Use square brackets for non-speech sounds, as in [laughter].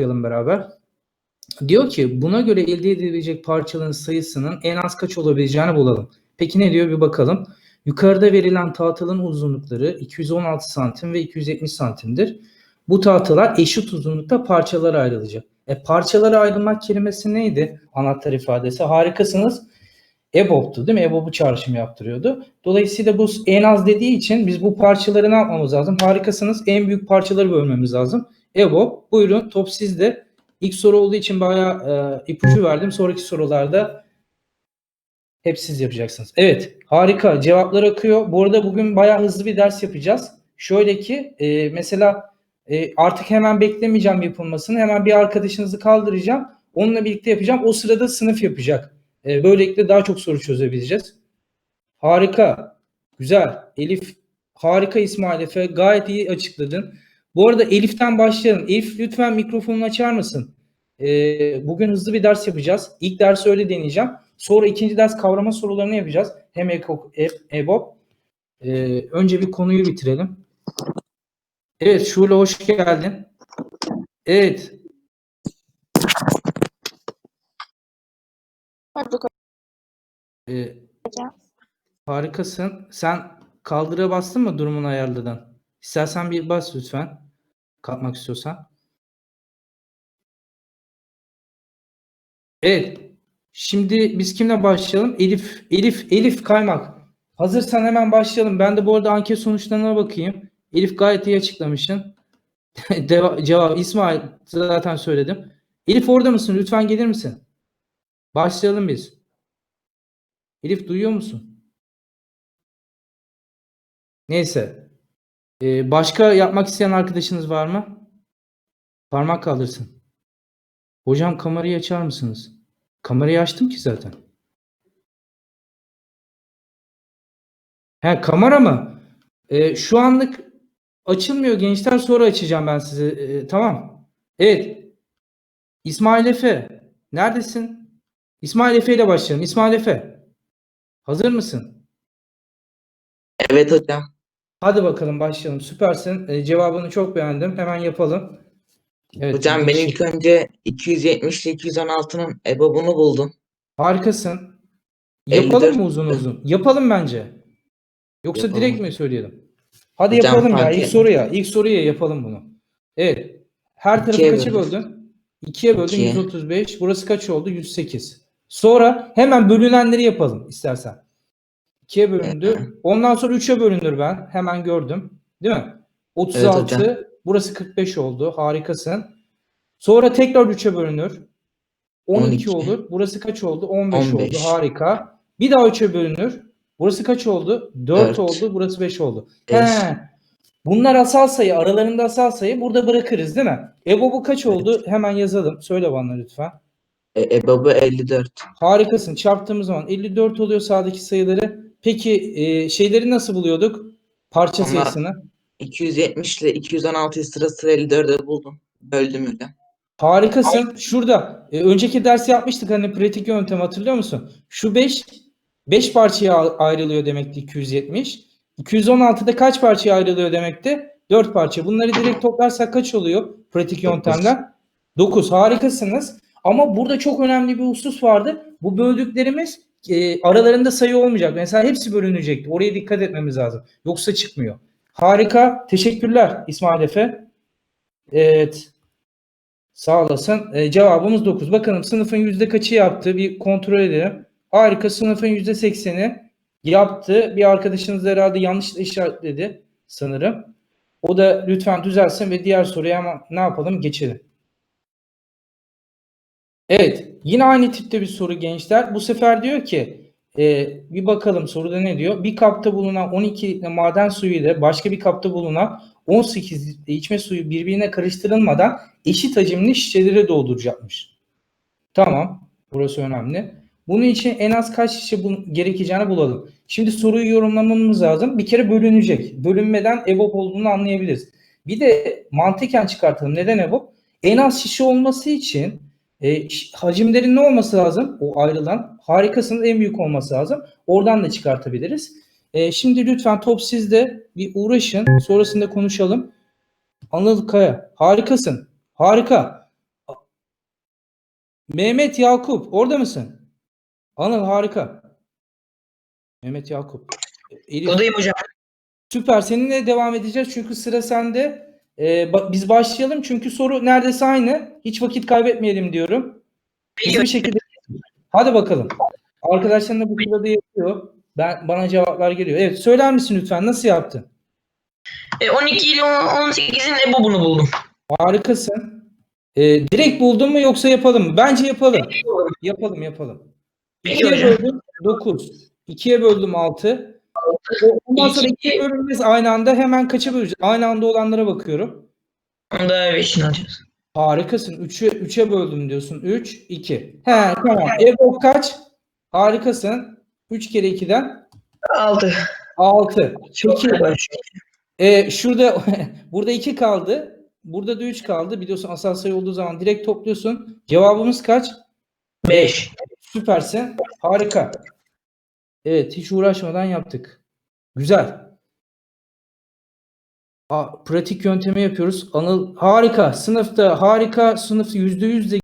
okuyalım beraber. Diyor ki buna göre elde edilecek parçaların sayısının en az kaç olabileceğini bulalım. Peki ne diyor bir bakalım. Yukarıda verilen tahtaların uzunlukları 216 santim ve 270 santimdir. Bu tahtalar eşit uzunlukta parçalara ayrılacak. E parçalara ayrılmak kelimesi neydi? Anahtar ifadesi. Harikasınız. EBOB'tu değil mi? EBOB'u çağrışım yaptırıyordu. Dolayısıyla bu en az dediği için biz bu parçaları ne yapmamız lazım? Harikasınız. En büyük parçaları bölmemiz lazım. EBOB. Buyurun top sizde. İlk soru olduğu için bayağı e, ipucu verdim. Sonraki sorularda hep siz yapacaksınız. Evet harika cevaplar akıyor. Bu arada bugün bayağı hızlı bir ders yapacağız. Şöyle ki e, mesela e, artık hemen beklemeyeceğim yapılmasını. Hemen bir arkadaşınızı kaldıracağım. Onunla birlikte yapacağım. O sırada sınıf yapacak. E, böylelikle daha çok soru çözebileceğiz. Harika. Güzel. Elif harika İsmail Efe. Gayet iyi açıkladın. Bu arada Elif'ten başlayalım. Elif lütfen mikrofonunu açar mısın? Ee, bugün hızlı bir ders yapacağız. İlk dersi öyle deneyeceğim. Sonra ikinci ders kavrama sorularını yapacağız. Hem EKOK, EBOB. Ee, önce bir konuyu bitirelim. Evet Şule hoş geldin. Evet. E, hocam. harikasın. Sen kaldıra bastın mı durumunu ayarladın? İstersen bir bas lütfen. Kalkmak istiyorsan. Evet. Şimdi biz kimle başlayalım? Elif, Elif, Elif Kaymak. Hazırsan hemen başlayalım. Ben de bu arada anket sonuçlarına bakayım. Elif gayet iyi açıklamışsın. [laughs] Deva- cevap İsmail zaten söyledim. Elif orada mısın? Lütfen gelir misin? Başlayalım biz. Elif duyuyor musun? Neyse. Ee, başka yapmak isteyen arkadaşınız var mı? Parmak kaldırsın. Hocam kamerayı açar mısınız? Kamerayı açtım ki zaten. He kamera mı? Ee, şu anlık açılmıyor gençler sonra açacağım ben size. Ee, tamam. Evet. İsmail Efe. Neredesin? İsmail Efe ile başlayalım. İsmail Efe. Hazır mısın? Evet hocam. Hadi bakalım başlayalım. Süpersin. Ee, cevabını çok beğendim. Hemen yapalım. Evet, Hocam ben ilk önce 270 ile 216'nın EBOB'unu buldum. Harikasın. Yapalım 54. mı uzun uzun? Yapalım bence. Yoksa Yapalım. direkt mi söyleyelim? Hadi Hocam, yapalım ya. fark İlk soruya. İlk soruya yapalım bunu. Evet. Her tarafı İkiye kaça böldük. böldün? 2'ye böldün İkiye. 135. Burası kaç oldu? 108. Sonra hemen bölünenleri yapalım istersen. 2'ye bölündü. Ondan sonra 3'e bölünür ben. Hemen gördüm. Değil mi? 36. hocam. burası 45 oldu. Harikasın. Sonra tekrar 3'e bölünür. 12, 12. olur. Burası kaç oldu? 15, 15. oldu. Harika. Bir daha 3'e bölünür. Burası kaç oldu? 4 Dört. oldu. Burası 5 oldu. Beş. He. Bunlar asal sayı. Aralarında asal sayı. Burada bırakırız değil mi? EBO bu kaç oldu? Hemen yazalım. Söyle bana lütfen. E, EBOB'u 54. Harikasın. Çarptığımız zaman 54 oluyor sağdaki sayıları. Peki e, şeyleri nasıl buluyorduk? Parça Onlar- sayısını. 270 ile 216'yı sıra sıra 54'e buldum. Böldüm öyle. Harikasın. Şurada e, önceki ders yapmıştık hani pratik yöntem hatırlıyor musun? Şu 5 5 parçaya a- ayrılıyor demekti 270. 216'da kaç parçaya ayrılıyor demekti? 4 parça. Bunları direkt toplarsak kaç oluyor pratik Dokuz. yöntemden? 9. Harikasınız. Ama burada çok önemli bir husus vardı. Bu böldüklerimiz e, aralarında sayı olmayacak. Mesela hepsi bölünecekti. Oraya dikkat etmemiz lazım. Yoksa çıkmıyor. Harika. Teşekkürler İsmail Efe. Evet. Sağ olasın. E, cevabımız 9. Bakalım sınıfın yüzde kaçı yaptı? Bir kontrol edelim. Harika. Sınıfın yüzde 80'i yaptı. Bir arkadaşınız herhalde yanlış işaretledi sanırım. O da lütfen düzelsin ve diğer soruya ama ne yapalım? Geçelim. Evet. Yine aynı tipte bir soru gençler. Bu sefer diyor ki e, bir bakalım soruda ne diyor? Bir kapta bulunan 12 litre maden suyu ile başka bir kapta bulunan 18 litre içme suyu birbirine karıştırılmadan eşit hacimli şişelere dolduracakmış. Tamam. Burası önemli. Bunun için en az kaç şişe gerekeceğini bulalım. Şimdi soruyu yorumlamamız lazım. Bir kere bölünecek. Bölünmeden EBOB olduğunu anlayabiliriz. Bir de mantıken çıkartalım. Neden EBOB? En az şişe olması için e, hacimlerin ne olması lazım? O ayrılan harikasının en büyük olması lazım. Oradan da çıkartabiliriz. E, şimdi lütfen top sizde bir uğraşın. Sonrasında konuşalım. Anıl Kaya harikasın. Harika. Mehmet Yakup orada mısın? Anıl harika. Mehmet Yakup. Elif, Odayım hocam. süper. Seninle devam edeceğiz çünkü sıra sende. Ee, ba- biz başlayalım çünkü soru neredeyse aynı. Hiç vakit kaybetmeyelim diyorum. Hızlı bir şekilde. Hadi bakalım. Arkadaşların da bu sırada yapıyor. Ben bana cevaplar geliyor. Evet söyler misin lütfen nasıl yaptın? E, 12 ile 18'in ebobunu buldum. Harikasın. Ee, direkt buldun mu yoksa yapalım mı? Bence yapalım. Yapalım yapalım. Peki 2'ye hocam. böldüm 9. 2'ye böldüm 6. Ondan sonra İki. 2'ye bölünmez aynı anda hemen kaça böleceğiz? Aynı anda olanlara bakıyorum. Onda 5'ini alacağız. Harikasın. 3'e 3'e böldüm diyorsun. 3 2. He tamam. EBOB kaç? Harikasın. 3 kere 2'den 6. 6. Çok Peki güzel. e, şurada [laughs] burada 2 kaldı. Burada da 3 kaldı. Biliyorsun asal sayı olduğu zaman direkt topluyorsun. Cevabımız kaç? 5. Süpersin. Harika. Evet, hiç uğraşmadan yaptık. Güzel. Aa, pratik yöntemi yapıyoruz. Anıl harika. Sınıfta harika. Sınıf %100 de